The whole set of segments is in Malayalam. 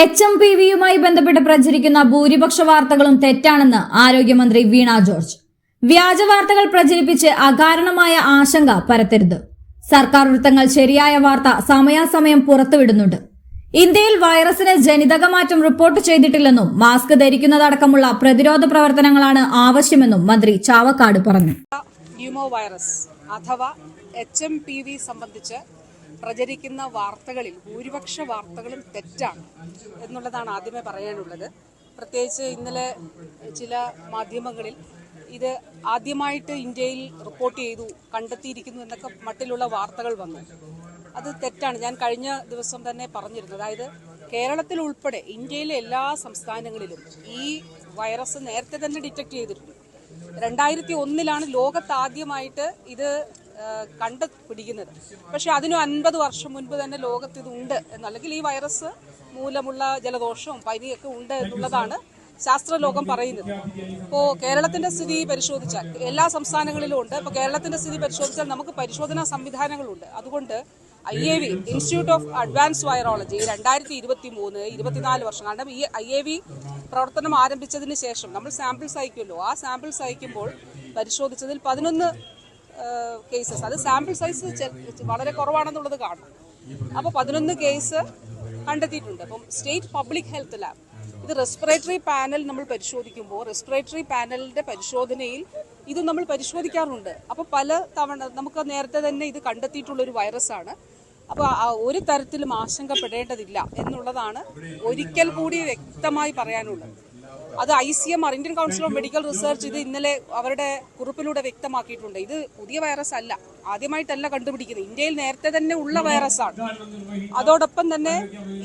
എച്ച് എം പി വിയുമായി ബന്ധപ്പെട്ട് പ്രചരിക്കുന്ന ഭൂരിപക്ഷ വാർത്തകളും തെറ്റാണെന്ന് ആരോഗ്യമന്ത്രി വീണ ജോർജ്. വ്യാജ വാർത്തകൾ പ്രചരിപ്പിച്ച് അകാരണമായ ആശങ്ക പരത്തരുത്. സർക്കാർ വൃത്തങ്ങൾ ശരിയായ വാർത്ത സമയാസമയം പുറത്തുവിടുന്നുണ്ട്. ഇന്ത്യയിൽ വൈറസിന് ജനിതക മാറ്റം റിപ്പോർട്ട് ചെയ്തിട്ടില്ലെന്നും മാസ്ക് ധരിക്കുന്നതടക്കമുള്ള പ്രതിരോധ പ്രവർത്തനങ്ങളാണ് ആവശ്യമെന്നും മന്ത്രി ചാവക്കാട് പറഞ്ഞു. വൈറസ് അഥവാ എച്ച് എം പി വി സംബന്ധിച്ച് പ്രചരിക്കുന്ന വാർത്തകളിൽ ഭൂരിപക്ഷ വാർത്തകളും തെറ്റാണ് എന്നുള്ളതാണ് ആദ്യമേ പറയാനുള്ളത്. പ്രത്യേകിച്ച് ഇന്നലെ ചില മാധ്യമങ്ങളിൽ ഇത് ആദ്യമായിട്ട് ഇന്ത്യയിൽ റിപ്പോർട്ട് ചെയ്തു കണ്ടെത്തിയിരിക്കുന്നു എന്നൊക്കെ മട്ടിലുള്ള വാർത്തകൾ വന്നു. അത് തെറ്റാണ്. ഞാൻ കഴിഞ്ഞ ദിവസം തന്നെ പറഞ്ഞിരുന്നു. അതായത് കേരളത്തിൽ ഉൾപ്പെടെ ഇന്ത്യയിലെ എല്ലാ സംസ്ഥാനങ്ങളിലും ഈ വൈറസ് നേരത്തെ തന്നെ ഡിറ്റക്ട് ചെയ്തിട്ടുണ്ട്. രണ്ടായിരത്തി ഒന്നിലാണ് ലോകത്താദ്യമായിട്ട് ഇത് ആ, കണ്ടുപിടിക്കുന്നത് പക്ഷെ അതിനും അൻപത് വർഷം മുൻപ് തന്നെ ലോകത്ത് ഇതുണ്ട് എന്നല്ലെങ്കിൽ ഈ വൈറസ് മൂലമുള്ള ജലദോഷവും പനിയൊക്കെ ഉണ്ട് എന്നുള്ളതാണ് ശാസ്ത്രലോകം പറയുന്നത്. ഇപ്പോൾ കേരളത്തിന്റെ സ്ഥിതി പരിശോധിച്ചാൽ എല്ലാ സംസ്ഥാനങ്ങളിലും ഉണ്ട്. ഇപ്പോൾ കേരളത്തിന്റെ സ്ഥിതി പരിശോധിച്ചാൽ നമുക്ക് പരിശോധനാ സംവിധാനങ്ങളുണ്ട്. അതുകൊണ്ട് I A V institute of advance virology രണ്ടായിരത്തി ഇരുപത്തി മൂന്ന് ഇരുപത്തിനാല് വർഷം. കാരണം ഈ ഐ എ വി പ്രവർത്തനം ആരംഭിച്ചതിന് ശേഷം നമ്മൾ സാമ്പിൾസ് അയക്കുമല്ലോ ആ സാമ്പിൾസ് അയക്കുമ്പോൾ പരിശോധിച്ചതിൽ പതിനൊന്ന് കേസസ്. അത് സാമ്പിൾ സൈസ് വളരെ കുറവാണെന്നുള്ളത് കാണണം. അപ്പോൾ പതിനൊന്ന് കേസ് കണ്ടെത്തിയിട്ടുണ്ട്. അപ്പം സ്റ്റേറ്റ് പബ്ലിക് ഹെൽത്ത് ലാബ് ഇത് റെസ്പിറേറ്ററി പാനൽ നമ്മൾ പരിശോധിക്കുമ്പോൾ റെസ്പിറേറ്ററി പാനലിന്റെ പരിശോധനയിൽ ഇത് നമ്മൾ പരിശോധിക്കാറുണ്ട്. അപ്പോൾ പല തവണ നമുക്ക് നേരത്തെ തന്നെ ഇത് കണ്ടെത്തിയിട്ടുള്ള ഒരു വൈറസാണ് അപ്പോൾ ഒരു തരത്തിലും ആശങ്കപ്പെടേണ്ടതില്ല എന്നുള്ളതാണ് ഒരിക്കൽ കൂടി വ്യക്തമായി പറയാനുള്ളത്. അത് I C M R Indian Council of Medical Research ഇത് ഇന്നലെ അവരുടെ കുറിപ്പിലൂടെ വ്യക്തമാക്കിയിട്ടുണ്ട്. ഇത് പുതിയ വൈറസ് അല്ല. ആദ്യമായിട്ടല്ല കണ്ടുപിടിക്കുന്നത്. ഇന്ത്യയിൽ നേരത്തെ തന്നെ ഉള്ള വൈറസ് ആണ്. അതോടൊപ്പം തന്നെ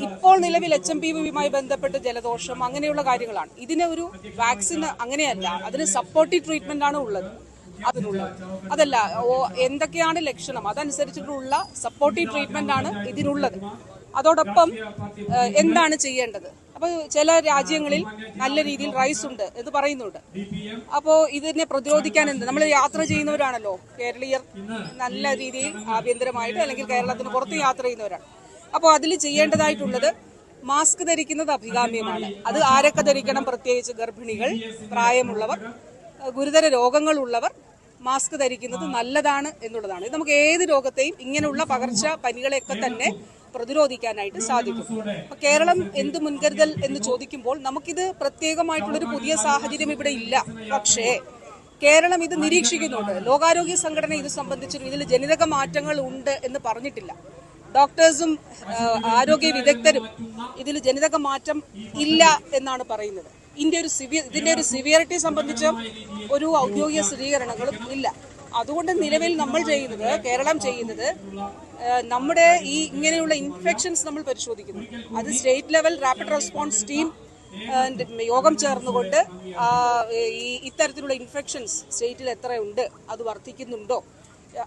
ഇപ്പോൾ നിലവിൽ എച്ച് എം പി വിയുമായി ബന്ധപ്പെട്ട് ജലദോഷം അങ്ങനെയുള്ള കാര്യങ്ങളാണ്. ഇതിന് ഒരു വാക്സിൻ അങ്ങനെയല്ല. അതിന് സപ്പോർട്ടീവ് ട്രീറ്റ്മെന്റ് ആണ് ഉള്ളത്. അതിനുള്ളത്. അതല്ല എന്തൊക്കെയാണ് ലക്ഷണം? അതനുസരിച്ചിട്ടുള്ള സപ്പോർട്ടീവ് ട്രീറ്റ്മെന്റ് ആണ് ഇതിനുള്ളത്. അതോടൊപ്പം എന്താണ് ചെയ്യേണ്ടത്? അപ്പൊ ചില രാജ്യങ്ങളിൽ നല്ല രീതിയിൽ റൈസ് ഉണ്ട് എന്ന് പറയുന്നുണ്ട്. അപ്പോൾ ഇതിനെ പ്രതിരോധിക്കാൻ എന്ത്? നമ്മൾ യാത്ര ചെയ്യുന്നവരാണല്ലോ. കേരളീയർ നല്ല രീതിയിൽ ആഭ്യന്തരമായിട്ട് അല്ലെങ്കിൽ കേരളത്തിന് പുറത്ത് യാത്ര ചെയ്യുന്നവരാണ്. അപ്പോൾ അതിൽ ചെയ്യേണ്ടതായിട്ടുള്ളത് മാസ്ക് ധരിക്കുന്നത് അഭികാമ്യമാണ്. അത് ആരൊക്കെ ധരിക്കണം? പ്രത്യേകിച്ച് ഗർഭിണികൾ പ്രായമുള്ളവർ ഗുരുതര രോഗങ്ങളുള്ളവർ മാസ്ക് ധരിക്കുന്നത് നല്ലതാണ് എന്നുള്ളതാണ്. ഇത് നമുക്ക് ഏത് രോഗത്തെയും ഇങ്ങനെയുള്ള പകർച്ച പനികളെയൊക്കെ തന്നെ പ്രതിരോധിക്കാനായിട്ട് സാധിക്കും. അപ്പൊ കേരളം എന്ത് മുൻകരുതൽ എന്ന് ചോദിക്കുമ്പോൾ നമുക്കിത് പ്രത്യേകമായിട്ടുള്ളൊരു പുതിയ സാഹചര്യം ഇവിടെ ഇല്ല. പക്ഷേ കേരളം ഇത് നിരീക്ഷിക്കുന്നുണ്ട്. ലോകാരോഗ്യ സംഘടന ഇത് സംബന്ധിച്ചും ഇതിൽ ജനിതക മാറ്റങ്ങൾ ഉണ്ട് എന്ന് പറഞ്ഞിട്ടില്ല. ഡോക്ടേഴ്സും ആരോഗ്യ വിദഗ്ധരും ഇതിൽ ജനിതക മാറ്റം ഇല്ല എന്നാണ് പറയുന്നത്. ഇതിന്റെ ഒരു സിവിയർ ഇതിന്റെ ഒരു സിവിയറിറ്റി സംബന്ധിച്ച ഒരു ഔദ്യോഗിക സ്ഥിരീകരണങ്ങളും ഇല്ല. അതുകൊണ്ട് നിലവിൽ നമ്മൾ ചെയ്യുന്നത് കേരളം ചെയ്യുന്നത് നമ്മുടെ ഈ ഇങ്ങനെയുള്ള ഇൻഫെക്ഷൻസ് നമ്മൾ പരിശോധിക്കുന്നു. അത് state level rapid response team യോഗം ചേർന്നുകൊണ്ട് ഈ ഇത്തരത്തിലുള്ള ഇൻഫെക്ഷൻസ് സ്റ്റേറ്റിൽ എത്രയുണ്ട് അത് വർദ്ധിക്കുന്നുണ്ടോ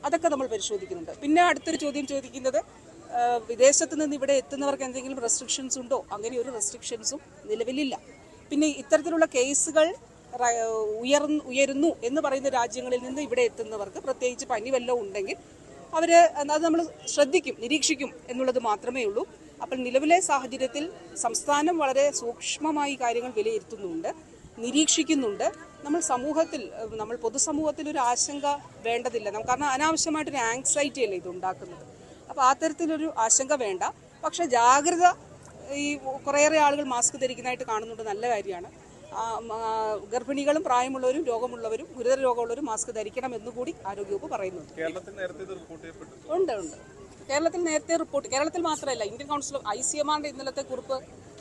അതൊക്കെ നമ്മൾ പരിശോധിക്കുന്നുണ്ട്. പിന്നെ അടുത്തൊരു ചോദ്യം ചോദിക്കുന്നത് വിദേശത്ത് നിന്ന് ഇവിടെ എത്തുന്നവർക്ക് എന്തെങ്കിലും റെസ്ട്രിക്ഷൻസ് ഉണ്ടോ? അങ്ങനെ ഒരു റെസ്ട്രിക്ഷൻസും നിലവിലില്ല. പിന്നെ ഇത്തരത്തിലുള്ള കേസുകൾ ഉയർന്നു ഉയരുന്നു എന്ന് പറയുന്ന രാജ്യങ്ങളിൽ നിന്ന് ഇവിടെ എത്തുന്നവർക്ക് പ്രത്യേകിച്ച് പനി വല്ലതും ഉണ്ടെങ്കിൽ അവർ അത് നമ്മൾ ശ്രദ്ധിക്കും നിരീക്ഷിക്കും എന്നുള്ളത് മാത്രമേ ഉള്ളൂ. അപ്പോൾ നിലവിലെ സാഹചര്യത്തിൽ സംസ്ഥാനം വളരെ സൂക്ഷ്മമായി കാര്യങ്ങൾ വിലയിരുത്തുന്നുണ്ട് നിരീക്ഷിക്കുന്നുണ്ട്. നമ്മൾ സമൂഹത്തിൽ നമ്മൾ പൊതുസമൂഹത്തിൽ ഒരു ആശങ്ക വേണ്ടതില്ല. നമുക്ക് കാരണം അനാവശ്യമായിട്ടൊരു ആങ്സൈറ്റി അല്ലേ ഇത് ഉണ്ടാക്കുന്നത്? അപ്പോൾ ആ തരത്തിലൊരു ആശങ്ക വേണ്ട. പക്ഷേ ജാഗ്രത ഈ കുറേയേറെ ആളുകൾ മാസ്ക് ധരിക്കുന്നതായിട്ട് കാണുന്നുണ്ട് നല്ല കാര്യമാണ്. ഗർഭിണികളും പ്രായമുള്ളവരും രോഗമുള്ളവരും ഗുരുതര രോഗമുള്ളവരും മാസ്ക് ധരിക്കണം എന്നുകൂടി ആരോഗ്യവകുപ്പ് പറയുന്നുണ്ട്. ഉണ്ട് ഉണ്ട്. കേരളത്തിൽ നേരത്തെ റിപ്പോർട്ട് കേരളത്തിൽ മാത്രമല്ല Indian Council I C M ആറിന്റെ ഇന്നലത്തെ കുറിപ്പ്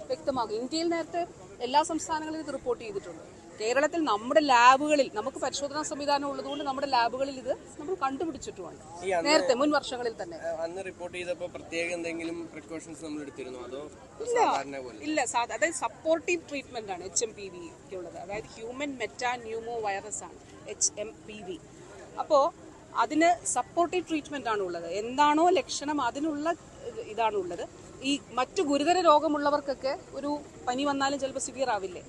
വ്യക്തമാകും ഇന്ത്യയിൽ നേരത്തെ എല്ലാ സംസ്ഥാനങ്ങളിലും ഇത് റിപ്പോർട്ട് ചെയ്തിട്ടുണ്ട്. കേരളത്തിൽ നമ്മുടെ ലാബുകളിൽ നമുക്ക് പരിശോധനാ സംവിധാനം ഉള്ളതുകൊണ്ട് നമ്മുടെ ലാബുകളിൽ ഇത് നമ്മൾ കണ്ടുപിടിച്ചിട്ടുണ്ട് നേരത്തെ മുൻ വർഷങ്ങളിൽ തന്നെ. അന്ന് റിപ്പോർട്ട് ചെയ്തപ്പോൾ പ്രത്യേക എന്തെങ്കിലും പ്രിക്കോഷൻസ് നമ്മൾ എടുത്തിരുന്നു? അതോ ഇല്ല. പോലെ? ഇല്ല സാധാ അതായത് സപ്പോർട്ടീവ് ട്രീറ്റ്മെന്റ് ആണ് എച്ച് എം പി വി ഉള്ളത്. അതായത് ഹ്യൂമൻ മെറ്റാ ന്യൂമോ വൈറസ് ആണ് എച്ച് എം പി വി അപ്പോൾ അതിന് സപ്പോർട്ടീവ് ട്രീറ്റ്മെന്റ് ആണ് ഉള്ളത്. എന്താണോ ലക്ഷണം അതിനുള്ള ഇതാണ് ഉള്ളത്. ഈ മറ്റു ഗുരുതര രോഗമുള്ളവർക്കൊക്കെ ഒരു പനി വന്നാലും ചിലപ്പോൾ സിവിയർ ആവില്ലേ?